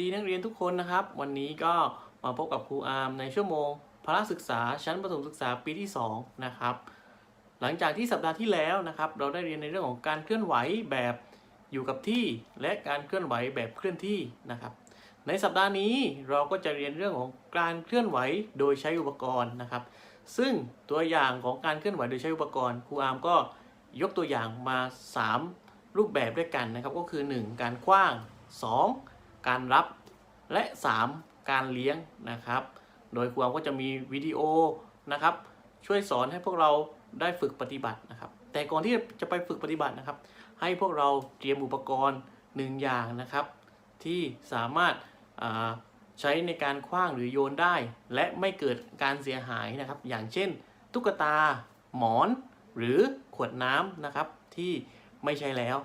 ดีนักเรียนทุกคนนะครับ วันนี้ก็มาพบกับครูอาร์มในชั่วโมงพละศึกษาชั้นประถมศึกษาปีที่2นะครับหลังจากที่สัปดาห์ที่แล้วนะครับ เราได้เรียนในเรื่องของการเคลื่อนไหวแบบอยู่กับที่ และการเคลื่อนไหวแบบเคลื่อนที่นะครับ ในสัปดาห์นี้เราก็จะเรียนเรื่องของการเคลื่อนไหวโดยใช้อุปกรณ์นะครับ ซึ่งตัวอย่างของการเคลื่อนไหวโดยใช้อุปกรณ์ครูอาร์มก็ยกตัวอย่างมา 3 รูปแบบด้วยกันนะครับ ก็คือ 1 การคว้าง 2 การรับและ 3 การเลี้ยงนะครับ โดยครูอาร์มก็จะมีวิดีโอนะครับ ช่วยสอนให้พวกเราได้ฝึกปฏิบัตินะครับ แต่ก่อนที่จะไปฝึกปฏิบัตินะครับ ให้พวกเราเตรียมอุปกรณ์หนึ่งอย่างนะครับ ที่สามารถาใช้ในการคว้างหรือโยนได้ และไม่เกิดการเสียหายนะครับ อย่างเช่น ตุ๊กตา หมอน หรือขวดน้ำนะครับที่ไม่ใช้แล้ว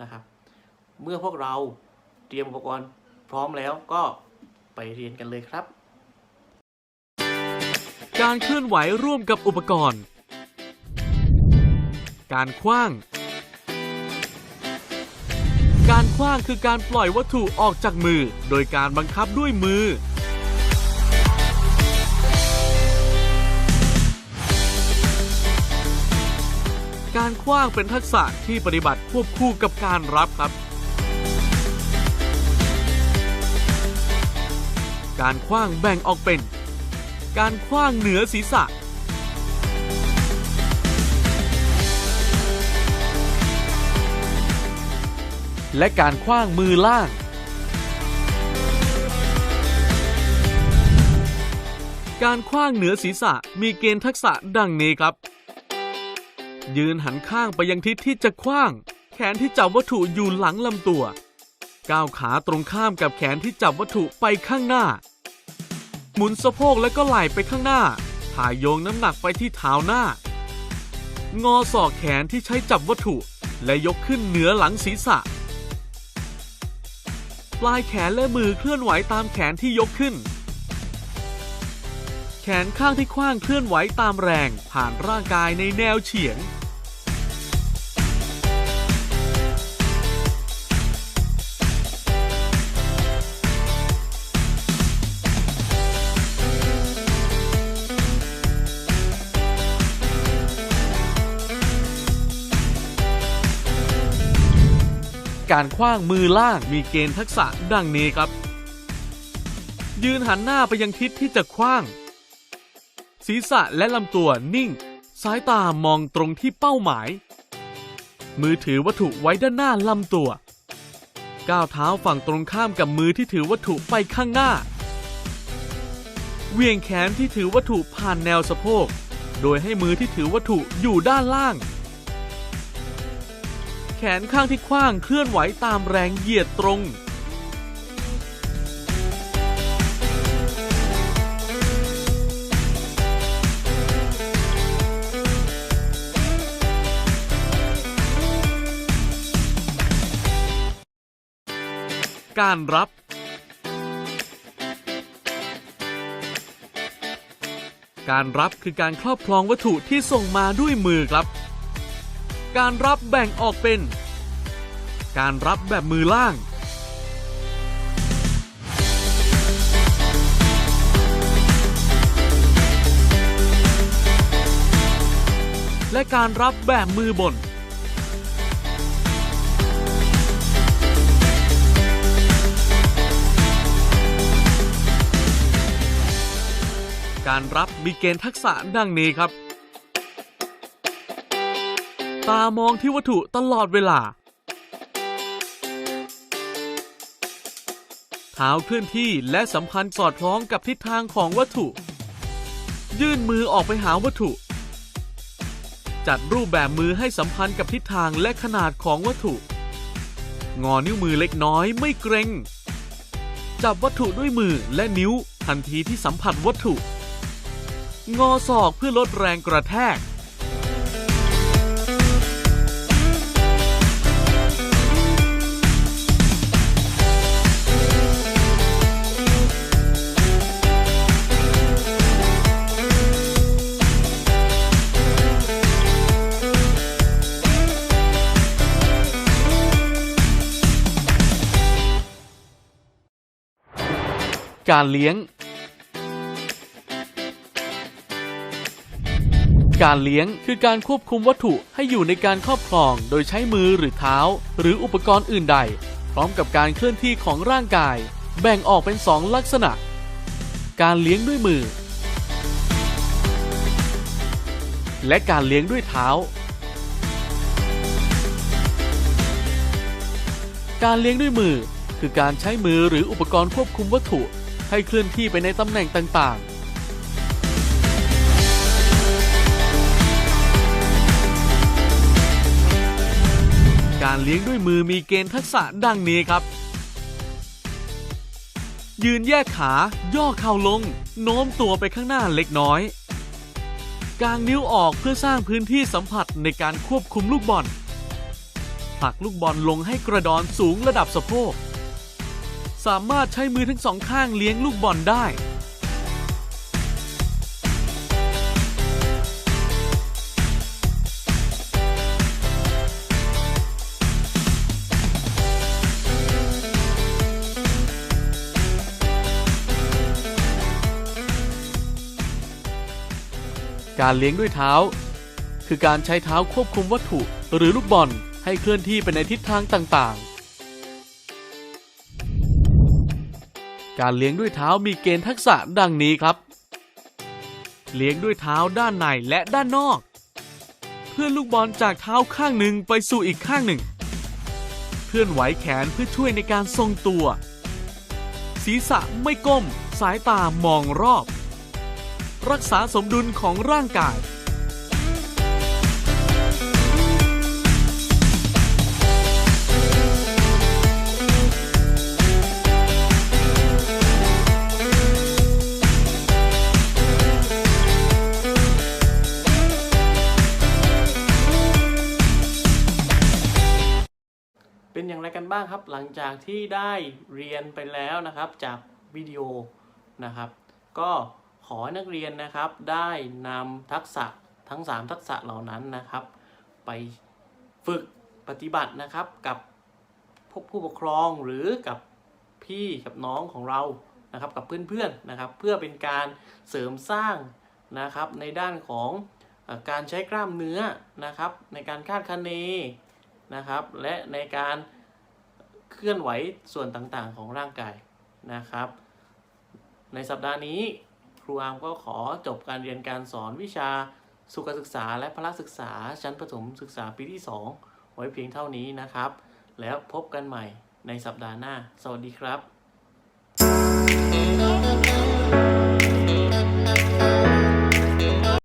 นะครับ เมื่อพวกเราเตรียมอุปกรณ์ พร้อมแล้วก็ไปเรียนกันเลยครับ การเคลื่อนไหวร่วมกับอุปกรณ์ การคว้าง การคว้างคือการปล่อยวัตถุออกจากมือ โดยการบังคับด้วยมือ การคว้างเป็นทักษะที่ปฏิบัติควบคู่กับการรับครับ การคว้างแบ่งออกเป็น การคว้างเหนือศีรษะ และการคว้างมือล่าง การคว้างเหนือศีรษะมีเกณฑ์ทักษะดังนี้ครับ ยืนหันข้างไปยังทิศที่จะคว้าง แขนที่จับวัตถุอยู่หลังลำตัว ก้าวขาตรงข้ามกับแขนที่จับวัตถุไปข้างหน้า หมุนสะโพกและก็ไหล่ไปข้างหน้า ถ่ายโยงน้ำหนักไปที่เท้าหน้า งอศอกแขนที่ใช้จับวัตถุ และยกขึ้นเหนือหลังศีรษะ ปลายแขนและมือเคลื่อนไหวตามแขนที่ยกขึ้น แขนข้างที่คว้างเคลื่อนไหวตามแรงผ่านร่างกายในแนวเฉียง การคว้างมือล่างมีเกณฑ์ทักษะดังนี้ครับ ยืนหันหน้าไปยังทิศที่จะคว้าง ศีรษะและลำตัวนิ่ง สายตามองตรงที่เป้าหมาย มือถือวัตถุไว้ด้านหน้าลำตัว ก้าวเท้าฝั่งตรงข้ามกับมือที่ถือวัตถุไปข้างหน้าเวียงแขนที่ถือวัตถุผ่านแนวสะโพก โดยให้มือที่ถือวัตถุอยู่ด้านล่าง ขนข้างที่คว้างเคลื่อนไหวตามแรงเหยียดตรง การรับการรับคือการครอบครองวัตถุที่ส่งมาด้วยมือครับ การรับแบ่งออกเป็น การรับแบบมือล่าง และการรับแบบมือบนการรับมีเกณฑ์ทักษะดังนี้ครับ ตามองที่วัตถุตลอดเวลา เท้าเคลื่อนที่และสัมพันธ์สอดคล้องกับทิศทางของวัตถุ ยื่นมือออกไปหาวัตถุ จัดรูปแบบมือให้สัมพันธ์กับทิศทางและขนาดของวัตถุ งอนิ้วมือเล็กน้อยไม่เกรงจับวัตถุด้วยมือและนิ้วทันทีที่สัมผัสวัตถุ งอศอกเพื่อลดแรงกระแทก การเลี้ยง การเลี้ยงคือการควบคุมวัตถุให้อยู่ในการครอบครองโดยใช้มือหรือเท้า หรืออุปกรณ์อื่นใด พร้อมกับการเคลื่อนที่ของร่างกาย แบ่งออกเป็นสองลักษณะ การเลี้ยงด้วยมือ และการเลี้ยงด้วยเท้าการเลี้ยงด้วยมือ คือการใช้มือหรืออุปกรณ์ควบคุมวัตถุ ให้เคลื่อนที่ไปในตำแหน่งต่างๆการเลี้ยงด้วยมือมีเกณฑ์ทักษะดังนี้ครับ ยืนแยกขา ย่อเข่าลง โน้มตัวไปข้างหน้าเล็กน้อย กางนิ้วออกเพื่อสร้างพื้นที่สัมผัสในการควบคุมลูกบอลผลักลูกบอลลงให้กระดอนสูงระดับสะโพก สามารถใช้มือทั้งสองข้างเลี้ยงลูกบอลได้ การเลี้ยงด้วยเท้า คือการใช้เท้าควบคุมวัตถุหรือลูกบอลให้เคลื่อนที่ไปในทิศทางต่างๆ การเลี้ยงด้วยเท้ามีเกณฑ์ทักษะดังนี้ครับ เลี้ยงด้วยเท้าด้านในและด้านนอก เพื่อนลูกบอลจากเท้าข้างหนึ่งไปสู่อีกข้างหนึ่ง เคลื่อนไหวแขนเพื่อช่วยในการทรงตัว ศีรษะไม่ก้ม สายตามองรอบ รักษาสมดุลของร่างกาย กันบ้างครับ หลังจากที่ได้เรียนไปแล้วนะครับจากวิดีโอนะครับ ก็ขอให้นักเรียนนะครับ ได้นำทักษะทั้ง 3 ทักษะเหล่านั้นนะครับ ไปฝึกปฏิบัตินะครับกับพวกผู้ปกครองหรือกับพี่กับน้องของเรานะครับกับเพื่อนๆนะครับ เพื่อเป็นการเสริมสร้างนะครับในด้านของการใช้กล้ามเนื้อนะครับ ในการคาดคะเนนะครับ และในการ เคลื่อนไหวส่วนต่างๆของร่างกายนะครับ ในสัปดาห์นี้ครูอาร์มก็ขอจบการเรียนการสอนวิชาสุขศึกษาและพละศึกษาชั้นประถมศึกษาปีที่ 2 ไว้เพียงเท่านี้นะครับ แล้วพบกันใหม่ในสัปดาห์หน้า สวัสดีครับ